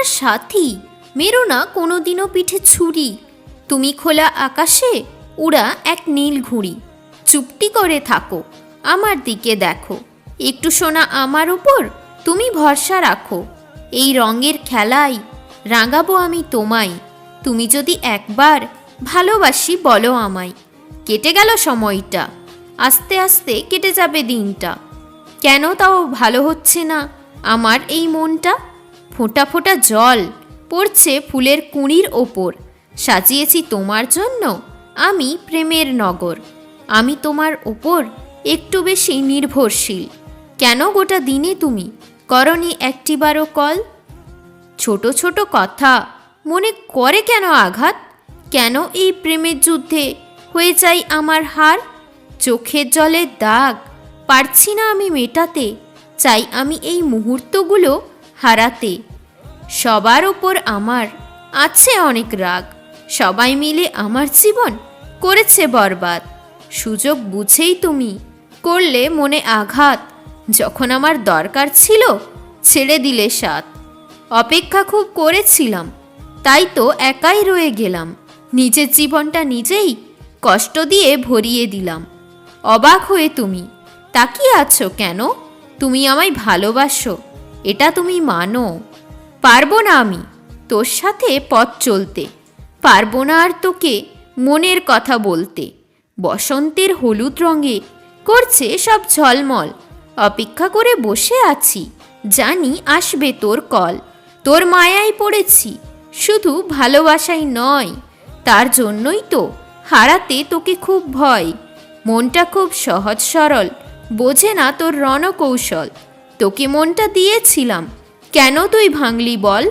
আমার সাথী। মেরো না কোনোদিনও পিঠে ছুরি। তুমি খোলা আকাশে, উড়া এক নীল ঘুড়ি। চুপটি করে থাকো, আমার দিকে দেখো। একটু শোনা আমার উপর, তুমি ভরসা রাখো। এই রঙের খেলাই, রাঙাবো আমি তোমায়। তুমি যদি একবার ভালোবাসি, বলো আমায়। কেটে গেল সময়টা, আস্তে আস্তে কেটে যাবে দিনটা। কেন তাও ভালো হচ্ছে না আমার এই মনটা? ফোঁটা ফোঁটা জল পড়ছে ফুলের কুঁড়ির ওপর। সাজিয়েছি তোমার জন্য। আমি প্রেমের নগর। আমি তোমার ওপর একটু বেশি নির্ভরশীল। কেন গোটা দিনে তুমি? করনি একটিবারও কল? ছোট ছোট কথা। মনে করে কেন আঘাত? কেন এই প্রেমের যুদ্ধে হয়ে যাই আমার হার? চোখের জলের দাগ। পারছি না আমি মেটাতে। চাই আমি এই মুহূর্তগুলো হারাতে। সবার ওপর আমার আছে অনেক রাগ। সবাই মিলে আমার জীবন করেছে বরবাদ। সুযোগ বুঝেই তুমি করলে মনে আঘাত। যখন আমার দরকার ছিল, ছেড়ে দিলে সাথ। অপেক্ষা খুব করেছিলাম, তাই তো একাই রয়ে গেলাম। নিজের জীবনটা নিজেই কষ্ট দিয়ে ভরিয়ে দিলাম। অবাক হয়ে তুমি, তাকিয়ে আছো কেন? তুমি আমায় ভালোবাসো। এটা তুমি মানো। পারব না আমি তোর সাথে পথ চলতে। পারব না আর তোকে মনের কথা বলতে। বসন্তের হলুদ রঙে করছে সব ঝলমল। অপেক্ষা করে বসে আছি, জানি আসবে তোর কল। তোর মায়ায় পড়েছি, শুধু ভালোবাসাই নয়, তার জন্যই তো হারাতে তোকে খুব ভয়। মনটা খুব সহজ সরল, বোঝে না তোর রণকৌশল। তোকে মনটা দিয়েছিলাম। কেন তুই ভাঙলি বল?